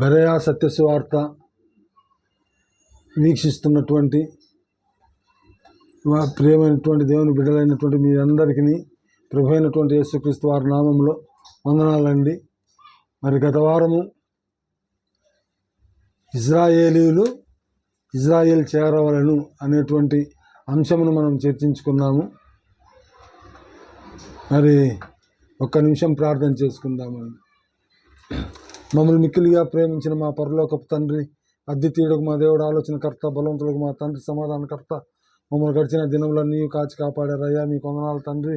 బరయా సత్యస్వార్త వీక్షిస్తున్నటువంటి ప్రియమైనటువంటి దేవుని బిడ్డలైనటువంటి మీ అందరికీ ప్రభు అయినటువంటి యేసుక్రీస్తు వారి నామంలో వందనాలండి. మరి గత వారము ఇజ్రాయేలీలు ఇజ్రాయేల్ చేరవలను అనేటువంటి అంశమును మనం చర్చించుకున్నాము. మరి ఒక్క నిమిషం ప్రార్థన చేసుకుందామండి. మమ్మల్ని మిక్కిలిగా ప్రేమించిన మా పరలోకపు తండ్రి అద్వితీయుడుకు మా దేవుడు ఆలోచనకర్త బలవంతులకు మా తండ్రి సమాధానకర్త మమ్మల్ని గడిచిన దినములన్నీ కాచి కాపాడారయ్యా మీ కొందనాలు తండ్రి.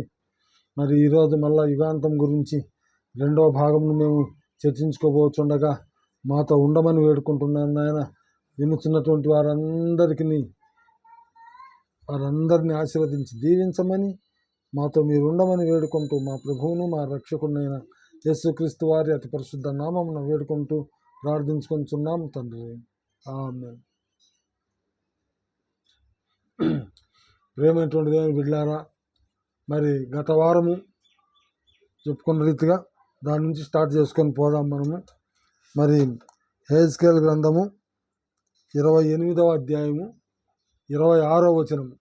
మరి ఈరోజు మళ్ళా యుగాంతం గురించి రెండవ భాగంను మేము చర్చించుకోబోచుండగా మాతో ఉండమని వేడుకుంటున్నాను నాయన. వినుచున్నటువంటి వారందరికీ వారందరినీ ఆశీర్వదించి దీవించమని మాతో మీరు ఉండమని వేడుకుంటూ మా ప్రభువును మా రక్షకుడినైనా యేసుక్రీస్తు వారి అతి పరిశుద్ధ నామమున వేడుకుంటూ ప్రార్థించుకొంచున్నాము తండ్రి. ఆమె ప్రేమైనటువంటి దేవుని బిడ్డారా మరి గత వారము చెప్పుకున్న రీతిగా దాని నుంచి స్టార్ట్ చేసుకొని పోదాం మనము. మరి హేజ్కేల్ గ్రంథము ఇరవై ఎనిమిదవ అధ్యాయము ఇరవై ఆరో వచనము.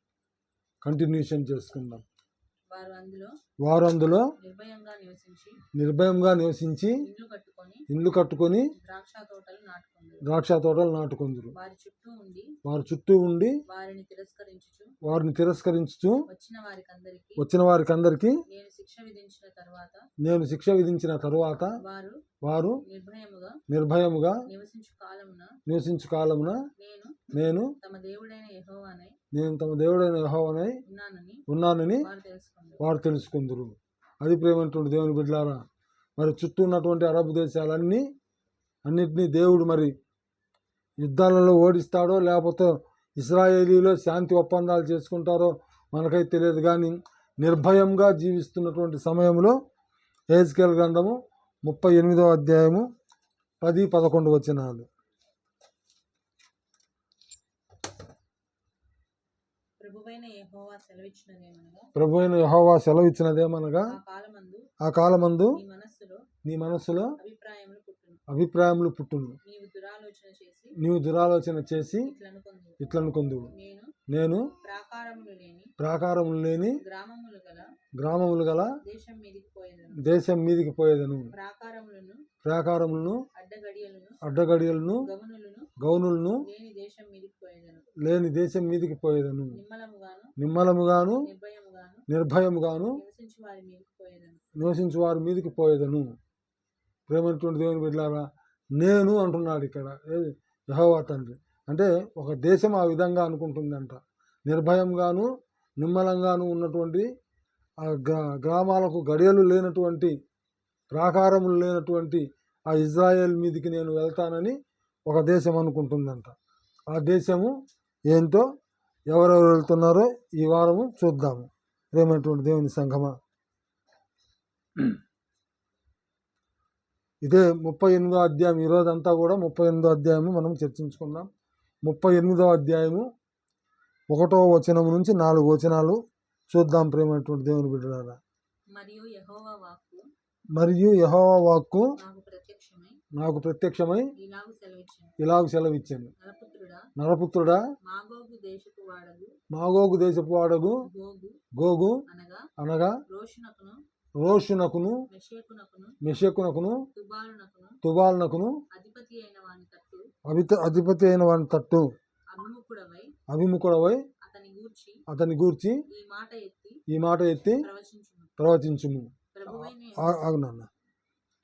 కంటిన్యూషన్ చేసుకుందాం. వారు అందులో వారు అందులో నిర్భయంగా నివసించి ఇల్లు కట్టుకొని ద్రాక్ష తోటలు ద్రాక్ష తోటలు నాటుకొందురు. వారి చుట్టూ ఉండి వారిని తిరస్కరించుచు తిరస్కరించుచు వచ్చిన వారికి అందరికీ నేను శిక్ష విధించిన తర్వాత వారు నిర్భయముగా నివసించు కాలమున నేను నేను తమ దేవుడైన యెహోవానై ఉన్నానని వారు తెలుసుకుందరు. అది ప్రేమైనటువంటి దేవుని బిడ్డలారా మరి చుట్టూ ఉన్నటువంటి అరబ్ దేశాలన్నీ అన్నిటినీ దేవుడు మరి యుద్ధాలలో ఓడిస్తాడో లేకపోతే ఇస్రాయేలీలో శాంతి ఒప్పందాలు చేసుకుంటారో మనకైతే తెలియదు. కానీ నిర్భయంగా జీవిస్తున్నటువంటి సమయంలో ఏజ్కేల్ గ్రంథము ముప్పై ఎనిమిదో అధ్యాయము పది పదకొండు వచనాలు. ప్రభు అయిన యహోవా సెలవిచ్చినదేమనగా ఆ కాలమందు నీ మనస్సులో అభిప్రాయములు పుట్టును. నీవు దురాలోచన చేసి ఇట్లనుకుందువు నేను ప్రాకారములు లేని గ్రామములు గల దేశం మీదికి పోయేదను. ప్రాకారములను అడ్డగడియలను గౌనులను లేని దేశం మీదికి పోయేదను. నిమ్మలముగాను నిర్భయముగాను నివసించి వారి మీదికి పోయేదను. ప్రేమటువంటి దేవుని బిడ్డారా నేను అంటున్నాడు ఇక్కడ యహోవా తండ్రి. అంటే ఒక దేశం ఆ విధంగా అనుకుంటుందంట. నిర్భయంగాను నిమ్మలంగాను ఉన్నటువంటి ఆ గ్రామాలకు గడియలు లేనటువంటి ప్రాకారములు లేనటువంటి ఆ ఇజ్రాయెల్ మీదికి నేను వెళ్తానని ఒక దేశం అనుకుంటుందంట. ఆ దేశము ఏంటో ఎవరెవరు వెళ్తున్నారో ఈ వారము చూద్దాము. ప్రేమైనటువంటి దేవుని సంఘమా. ఇదే ముప్పై ఎనిమిదో అధ్యాయం. ఈరోజంతా కూడా ముప్పై ఎనిమిదో అధ్యాయము మనం చర్చించుకుందాం. ముప్పై ఎనిమిదో అధ్యాయము ఒకటో వచనం నుంచి నాలుగు వచనాలు చూద్దాం ప్రేమైనటువంటి దేవుని బిడ్డలారా. మరియు యెహోవా వాక్కు నాకు ప్రత్యక్షమై ఇలాగు సెలవిచ్చాను. నరపుత్రుడా మాగోగు దేశపు వాడగు గోగు అనగా రోషునకును మెషేకునకును తుబాలునకును అధిపతి అయిన వాని తట్టు అభిముఖుడవై అతని గూర్చి ఈ మాట ఎత్తి ప్రవచించుము ప్రభువైన ఆ- ఆగు నాన్న.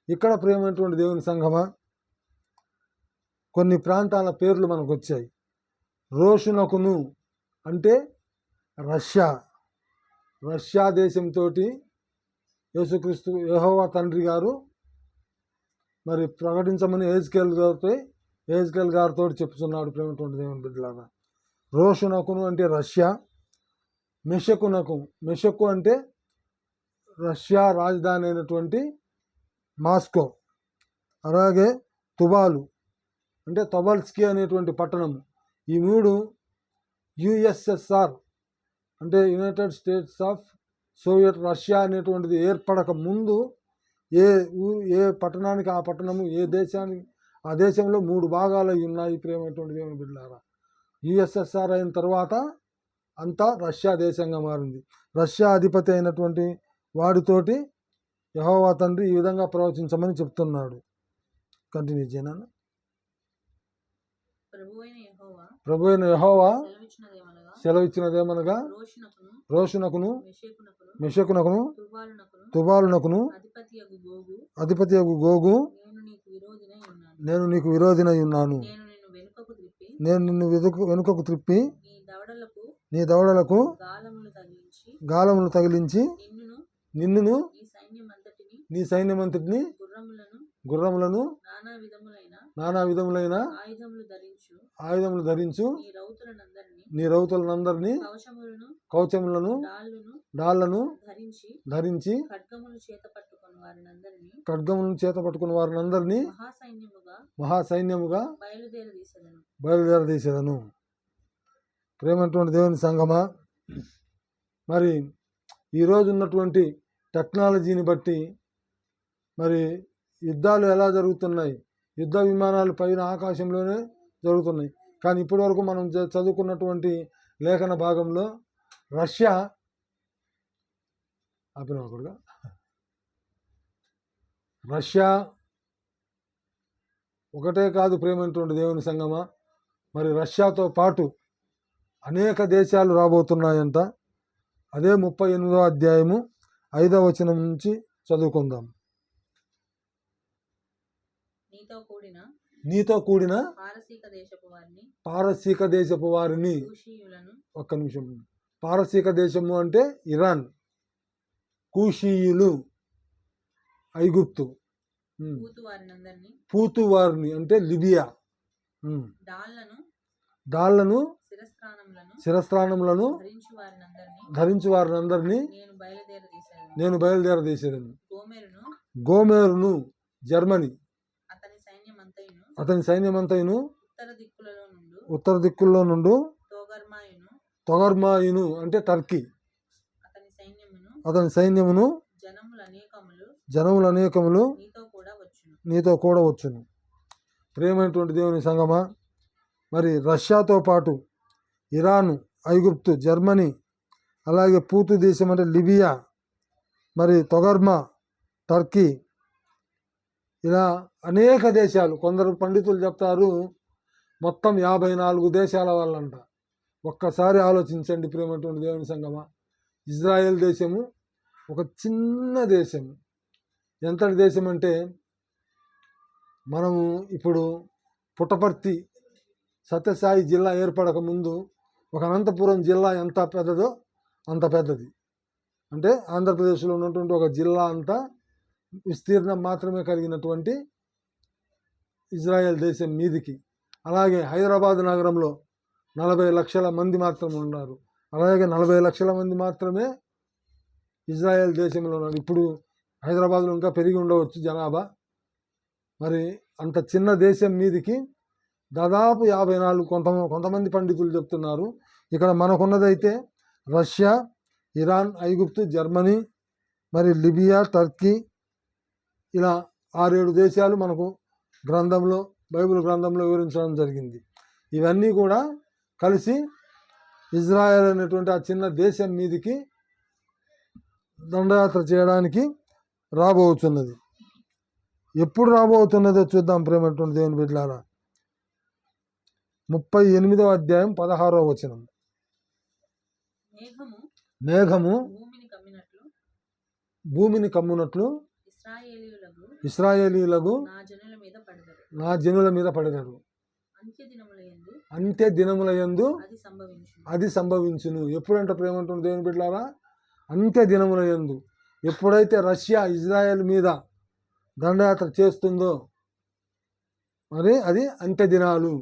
ఇక్కడ ప్రేమైనటువంటి దేవుని సంఘమా? కొన్ని ప్రాంతాల పేర్లు మనకు వచ్చాయి రోషునకును అంటే రష్యా. రష్యా దేశంతో యేసుక్రీస్తు యెహోవా తండ్రి గారు మరి ప్రకటించమని ఏజ్కేల్ గారితో ఏజ్కేల్ గారితో చెప్తున్నాడు ప్రేమటువంటి దేవుని బిడ్డలారా. రోషునకును అంటే రష్యా మెషకునకు మెషకు అంటే రష్యా రాజధాని అయినటువంటి మాస్కో అలాగే తుబాలు అంటే తొబల్స్కీ అనేటువంటి పట్టణం ఈ మూడు యుఎస్ఎస్ఆర్ అంటే United States of Soviet Russia అనేటువంటిది ఏర్పడక ముందు ఏ ఏ పట్టణానికి ఆ పట్టణము ఏ దేశానికి ఆ దేశంలో మూడు భాగాలు అయి ఉన్నాయి ప్రేమటువంటి దేవుని బిడ్డారా యుఎస్ఎస్ఆర్ అయిన తర్వాత అంతా రష్యా దేశంగా మారింది. రష్యా అధిపతి అయినటువంటి వాడితోటి యహోవా తండ్రి ఈ విధంగా ప్రవచించమని చెప్తున్నాడు. కంటిన్యూ చేయనా ప్రభు అయిన యెహోవా సెలవిచ్చినదేమనగా రోషునకును మెషేకునకును తుబాలునకును అధిపతి గోగు నేను నీకు విరోధినై ఉన్నాను. నేను నిన్ను వెనుకకు వెనుకకు త్రిప్పి నీ దవడలకు గాలములు తగిలించి నిన్నును నీ సైన్యమంతటిని గుర్రములను నానా విధములైన ఆయుధములు ధరించు. నీ రౌతులనందరినీ నీ రౌతులనందరినీ కవచములను కవచములను డాళ్ళును డాళ్ళను ధరించి చేత పట్టుకుని ఖడ్గములను చేత పట్టుకున్న వారిని అందరినీ మహాసైన్యముగా బయలుదేరదీసేదను. ప్రేమటువంటి దేవుని సంగమా మరి ఈరోజు ఉన్నటువంటి టెక్నాలజీని బట్టి మరి యుద్ధాలు ఎలా జరుగుతున్నాయి? యుద్ధ విమానాలు పైన ఆకాశంలోనే జరుగుతున్నాయి. కానీ ఇప్పటివరకు మనం చదువుకున్నటువంటి లేఖన భాగంలో రష్యా ఆపిన రష్యా ఒకటే కాదు ప్రేమైనటువంటి దేవుని సంగమా? మరి రష్యాతో పాటు అనేక దేశాలు రాబోతున్నాయంట. అదే ముప్పై ఎనిమిదో అధ్యాయము ఐదవ వచనం నుంచి చదువుకుందాం. నీతో కూడిన నీతో కూడిన పారసీక దేశపు వారిని ఒక్క నిమిషం పారసీక దేశము అంటే ఇరాన్. కూషీయులు ఐగుప్తు. పూతు వారిని అంటే లిబియా. దాళ్ళను శిరస్త్రాణములను ధరించు వారినందరినీ నేను బయలుదేరదీశాను బయలుదేరదీసేదను. గోమెరును జర్మనీ. అతని సైన్యమంతయును? ఉత్తర దిక్కులలో నుండు ఉత్తర దిక్కుల్లో నుండు తోగర్మాయును. అంటే టర్కీ. అతని సైన్యమును జనములు అనేకములు జనములు అనేకములు నీతో కూడా వచ్చును. నీతో కూడా వచ్చును. ప్రేమైనటువంటి దేవుని సంగమా మరి రష్యాతో పాటు ఇరాను ఐగుప్తు జర్మనీ అలాగే పూతు దేశం అంటే లిబియా మరి తొగర్మా టర్కీ ఇలా అనేక దేశాలు కొందరు పండితులు చెప్తారు మొత్తం యాభై నాలుగు దేశాల వాళ్ళంట. ఒక్కసారి ఆలోచించండి ప్రేమటువంటి దేవుని సంగమా. ఇజ్రాయెల్ దేశము ఒక చిన్న దేశము. ఎంతటి దేశం అంటే మనము ఇప్పుడు పుట్టపర్తి సత్యసాయి జిల్లా ఏర్పడక ముందు ఒక అనంతపురం జిల్లా ఎంత పెద్దదో అంత పెద్దది. అంటే ఆంధ్రప్రదేశ్లో ఉన్నటువంటి ఒక జిల్లా అంతా విస్తీర్ణం మాత్రమే కలిగినటువంటి ఇజ్రాయెల్ దేశం మీదికి. అలాగే హైదరాబాద్ నగరంలో నలభై లక్షల మంది మాత్రమే ఉన్నారు. అలాగే నలభై లక్షల మంది మాత్రమే ఇజ్రాయెల్ దేశంలో ఉన్నారు. ఇప్పుడు హైదరాబాద్లో ఇంకా పెరిగి ఉండవచ్చు జనాభా. మరి అంత చిన్న దేశం మీదికి దాదాపు యాభై నాలుగు కొంత కొంతమంది పండితులు చెప్తున్నారు. ఇక్కడ మనకున్నదైతే రష్యా ఇరాన్ ఐగుప్తు జర్మనీ మరి లిబియా టర్కీ ఇలా ఆరేడు దేశాలు మనకు గ్రంథంలో బైబిల్ గ్రంథంలో వివరించడం జరిగింది. ఇవన్నీ కూడా కలిసి ఇజ్రాయెల్ అనేటువంటి ఆ చిన్న దేశం మీదికి దండయాత్ర చేయడానికి రాబోతున్నది. ఎప్పుడు రాబోతున్నదో చూద్దాం ప్రేమటువంటి దేవుని బిడ్డలారా. ముప్పై ఎనిమిదవ అధ్యాయం పదహారవ వచనం. మేఘము భూమిని కమ్మినట్లు ఇస్రాయేలీలకు నా జనుల మీద పడదరు. అంత్య దినముల యందు అంతే దినముల యందు అది సంభవించు అది సంభవించును. ఎప్పుడంటే ప్రేమంటుంది దేవుని బిడ్డలారా అంత్య దినముల యందు ఎప్పుడైతే రష్యా ఇజ్రాయెల్ మీద దండయాత్ర చేస్తుందో మరి అది అంత్య దినాలు.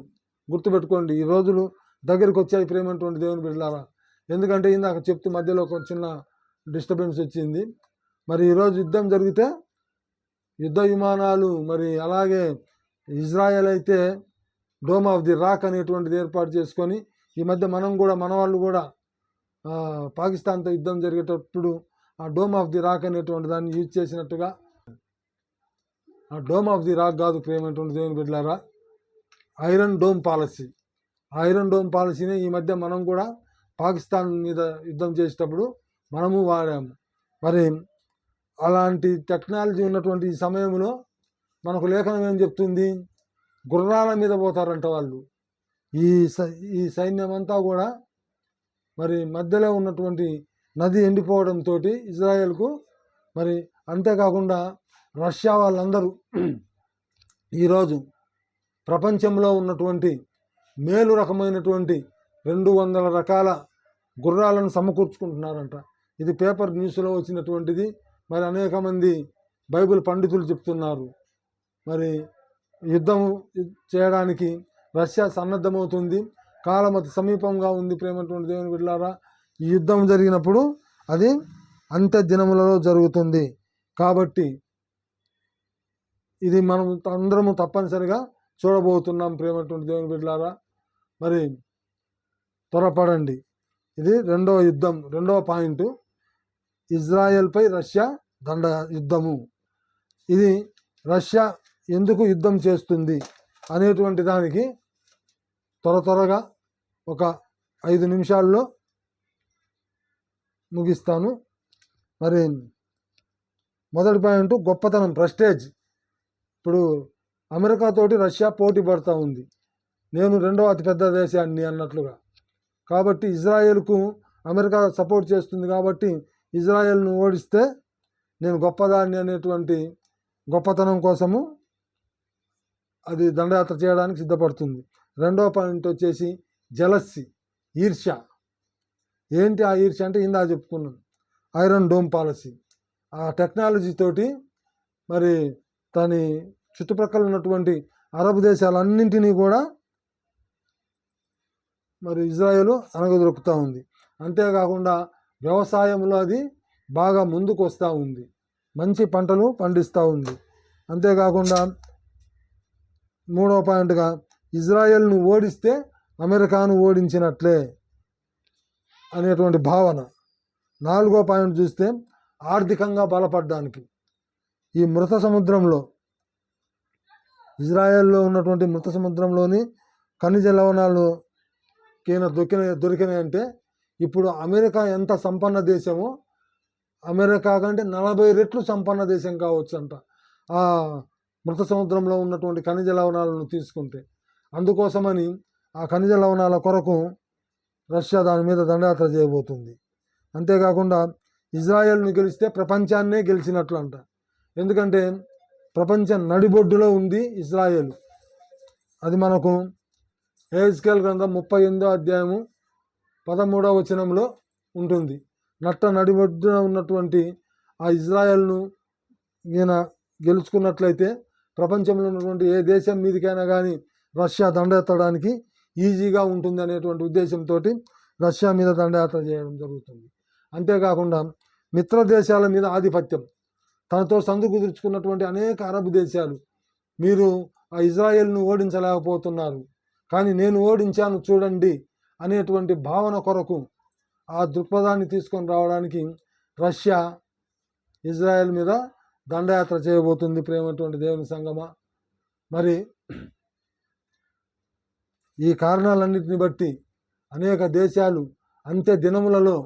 గుర్తుపెట్టుకోండి ఈ రోజులు దగ్గరికి వచ్చాయి ప్రేమంటువంటి దేవుని బిడ్డలారా ఎందుకంటే ఇందాక చెప్తూ మధ్యలో ఒక చిన్న డిస్టర్బెన్స్ వచ్చింది. మరి ఈరోజు యుద్ధం జరిగితే యుద్ధ విమానాలు మరి అలాగే ఇజ్రాయెల్ అయితే డోమ్ ఆఫ్ ది రాక్ అనేటువంటిది ఏర్పాటు చేసుకొని ఈ మధ్య మనం కూడా మన వాళ్ళు కూడా పాకిస్తాన్తో యుద్ధం జరిగేటప్పుడు ఆ డోమ్ ఆఫ్ ది రాక్ అనేటువంటి దాన్ని యూజ్ చేసినట్టుగా ఆ డోమ్ ఆఫ్ ది రాక్ కాదు ప్రేమటువంటి దేవుని బిడ్డలారా iron dome policy. Iron dome పాలసీని ఈ మధ్య మనం కూడా పాకిస్తాన్ మీద యుద్ధం చేసేటప్పుడు మనము వాడాము. మరి అలాంటి టెక్నాలజీ ఉన్నటువంటి ఈ సమయంలో మనకు లేఖనం ఏం చెప్తుంది? గుర్రాల మీద పోతారంట వాళ్ళు. ఈ సై ఈ సైన్యం అంతా కూడా మరి మధ్యలో ఉన్నటువంటి నది ఎండిపోవడంతో ఇజ్రాయెల్కు మరి అంతేకాకుండా రష్యా వాళ్ళందరూ ఈరోజు ప్రపంచంలో ఉన్నటువంటి మేలు రకమైనటువంటి రెండు వందల రకాల గుర్రాలను సమకూర్చుకుంటున్నారంట. ఇది పేపర్ న్యూస్లో వచ్చినటువంటిది. మరి అనేక మంది బైబిల్ పండితులు చెప్తున్నారు. మరి యుద్ధం చేయడానికి రష్యా సన్నద్ధమవుతుంది. కాలమతి సమీపంగా ఉంది ప్రేమటువంటి దేవుని బిడ్డలారా. ఈ యుద్ధం జరిగినప్పుడు అది అంత్య దినములలో జరుగుతుంది. కాబట్టి ఇది మనం అందరము తప్పనిసరిగా చూడబోతున్నాం ప్రేమటువంటి దేవుని బిడ్డలారా. మరి త్వరపడండి. ఇది రెండవ యుద్ధం రెండవ పాయింట్. ఇజ్రాయెల్పై రష్యా దండ యుద్ధము. ఇది రష్యా ఎందుకు యుద్ధం చేస్తుంది అనేటువంటి దానికి త్వర త్వరగా ఒక ఐదు నిమిషాల్లో ముగిస్తాను. మరి మొదటి పాయింట్ గొప్పతనం ప్రెస్టేజ్. ఇప్పుడు అమెరికాతోటి రష్యా పోటీ పడుతూ ఉంది. నేను రెండో అతిపెద్ద దేశాన్ని అన్నట్లుగా. కాబట్టి ఇజ్రాయెల్కు అమెరికా సపోర్ట్ చేస్తుంది కాబట్టి ఇజ్రాయెల్ను ఓడిస్తే నేను గొప్పదాన్ని అనేటువంటి గొప్పతనం కోసము అది దండయాత్ర చేయడానికి సిద్ధపడుతుంది. రెండో పాయింట్ వచ్చేసి జలస్సి ఈర్ష్య. ఏంటి ఆ ఈర్ష్య అంటే ఇందా చెప్పుకున్నాం ఐరన్ డోమ్ పాలసీ. ఆ టెక్నాలజీ తోటి మరి దాని చుట్టుప్రక్కల ఉన్నటువంటి అరబ్ దేశాలన్నింటినీ కూడా మరి ఇజ్రాయెల్ అనగదొరుకుతూ ఉంది. అంతేకాకుండా వ్యవసాయంలో అది బాగా ముందుకు వస్తూ ఉంది. మంచి పంటలు పండిస్తూ ఉంది. అంతేకాకుండా మూడో పాయింట్గా ఇజ్రాయెల్ను ఓడిస్తే అమెరికాను ఓడించినట్లే అనేటువంటి భావన. నాలుగో పాయింట్ చూస్తే ఆర్థికంగా బలపడడానికి. ఈ మృత సముద్రంలో ఇజ్రాయెల్లో ఉన్నటువంటి మృత సముద్రంలోని ఖనిజ లవణాలు కీన దొరికిన దొరికినాయంటే ఇప్పుడు అమెరికా ఎంత సంపన్న దేశమో అమెరికా కంటే నలభై రెట్లు సంపన్న దేశం కావచ్చంట. ఆ మృత సముద్రంలో ఉన్నటువంటి ఖనిజ లవణాలను తీసుకుంటే. అందుకోసమని ఆ ఖనిజ లవణాల కొరకు రష్యా దాని మీద దండయాత్ర చేయబోతుంది. అంతేకాకుండా ఇజ్రాయెల్ను గెలిస్తే ప్రపంచాన్నే గెలిచినట్లు అంట ఎందుకంటే ప్రపంచం నడిబొడ్డులో ఉంది ఇజ్రాయెల్. అది మనకు ఏజ్కేల్ గ్రంథం ముప్పై ఎనిమిదో అధ్యాయము పదమూడవ వచనంలో ఉంటుంది. నట్ట నడిబొడ్డున ఉన్నటువంటి ఆ ఇజ్రాయెల్ను ఈయన గెలుచుకున్నట్లయితే ప్రపంచంలో ఉన్నటువంటి ఏ దేశం మీదకైనా కానీ రష్యా దండెత్తడానికి ఈజీగా ఉంటుంది అనేటువంటి ఉద్దేశంతో రష్యా మీద దండయాత్ర చేయడం జరుగుతుంది. అంతేకాకుండా మిత్ర దేశాల మీద ఆధిపత్యం. తనతో సందు కుదుర్చుకున్నటువంటి అనేక అరబ్ దేశాలు మీరు ఆ ఇజ్రాయెల్ను ఓడించలేకపోతున్నారు. కానీ నేను ఓడించాను చూడండి అనేటువంటి భావన కొరకు ఆ దృక్పథాన్ని తీసుకొని రావడానికి రష్యా ఇజ్రాయెల్ మీద దండయాత్ర చేయబోతుంది ప్రేమటువంటి దేవుని సంగమ. మరి ఈ కారణాలన్నింటిని బట్టి అనేక దేశాలు అంత్య దినములలో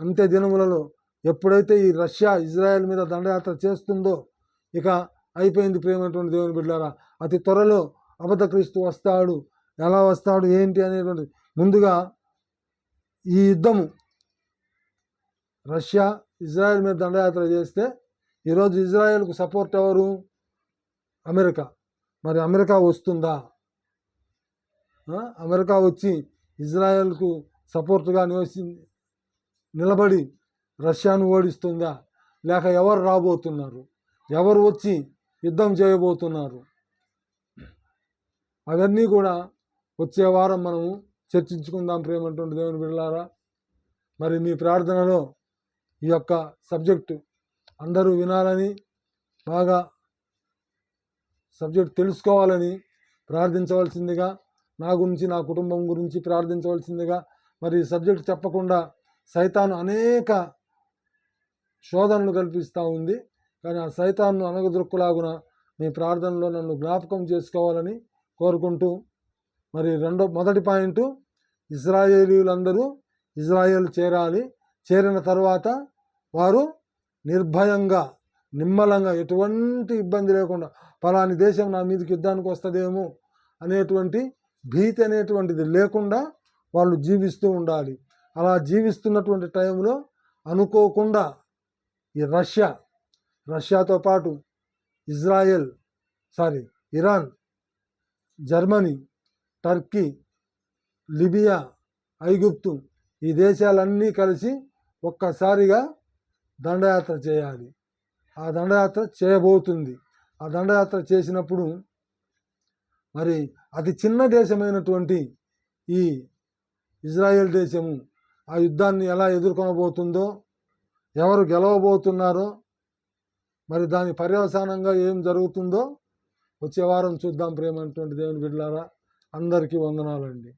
అంత్య దినములలో ఎప్పుడైతే ఈ రష్యా ఇజ్రాయెల్ మీద దండయాత్ర చేస్తుందో ఇక అయిపోయింది ప్రేమటువంటి దేవుని బిడ్డారా. అతి త్వరలో అబద్ధ క్రీస్తు వస్తాడు ఎలా వస్తాడు ఏంటి అనేటువంటి ముందుగా ఈ యుద్ధము రష్యా ఇజ్రాయెల్ మీద దండయాత్ర చేస్తే ఈరోజు ఇజ్రాయెల్కు సపోర్ట్ ఎవరు? అమెరికా. మరి అమెరికా వస్తుందా? అమెరికా వచ్చి ఇజ్రాయెల్కు సపోర్ట్గా నివసి నిలబడి రష్యాను ఓడిస్తుందా? లేక ఎవరు రాబోతున్నారు? ఎవరు వచ్చి యుద్ధం చేయబోతున్నారు? అవన్నీ కూడా వచ్చే వారం మనము చర్చించుకుందాం ప్రేమంటుంది దేవుని బిడ్డలారా. మరి మీ ప్రార్థనలో ఈ యొక్క సబ్జెక్టు అందరూ వినాలని బాగా సబ్జెక్ట్ తెలుసుకోవాలని ప్రార్థించవలసిందిగా నా గురించి నా కుటుంబం గురించి ప్రార్థించవలసిందిగా మరి ఈ సబ్జెక్ట్ చెప్పకుండా సైతాను అనేక శోధనలు కల్పిస్తూ ఉంది. కానీ ఆ సైతాన్ను అనగదొక్కులాగున మీ ప్రార్థనలో నన్ను జ్ఞాపకం చేసుకోవాలని కోరుకుంటూ మరి రెండో మొదటి పాయింట్ ఇజ్రాయేలీలందరూ ఇజ్రాయేల్ చేరాలి. చేరిన తర్వాత వారు నిర్భయంగా నిమ్మలంగా ఎటువంటి ఇబ్బంది లేకుండా ఫలాని దేశం నా మీదకి యుద్ధానికి వస్తుందేమో అనేటువంటి భీతి అనేటువంటిది లేకుండా వాళ్ళు జీవిస్తూ ఉండాలి. అలా జీవిస్తున్నటువంటి టైంలో అనుకోకుండా ఈ రష్యా రష్యాతో పాటు Israel sorry Iran Germany Turkey Libya ఐగుప్తు ఈ దేశాలన్నీ కలిసి ఒక్కసారిగా దండయాత్ర చేయాలి. ఆ దండయాత్ర చేయబోతుంది. ఆ దండయాత్ర చేసినప్పుడు మరి అతి చిన్న దేశమైనటువంటి ఈ ఇజ్రాయెల్ దేశము ఆ యుద్ధాన్ని ఎలా ఎదుర్కొనబోతుందో ఎవరు గెలవబోతున్నారో మరి దాని పర్యవసానంగా ఏం జరుగుతుందో వచ్చే వారం చూద్దాం ప్రేమైనటువంటి దేవుని బిడ్డలారా. అందరికీ వందనాలండి.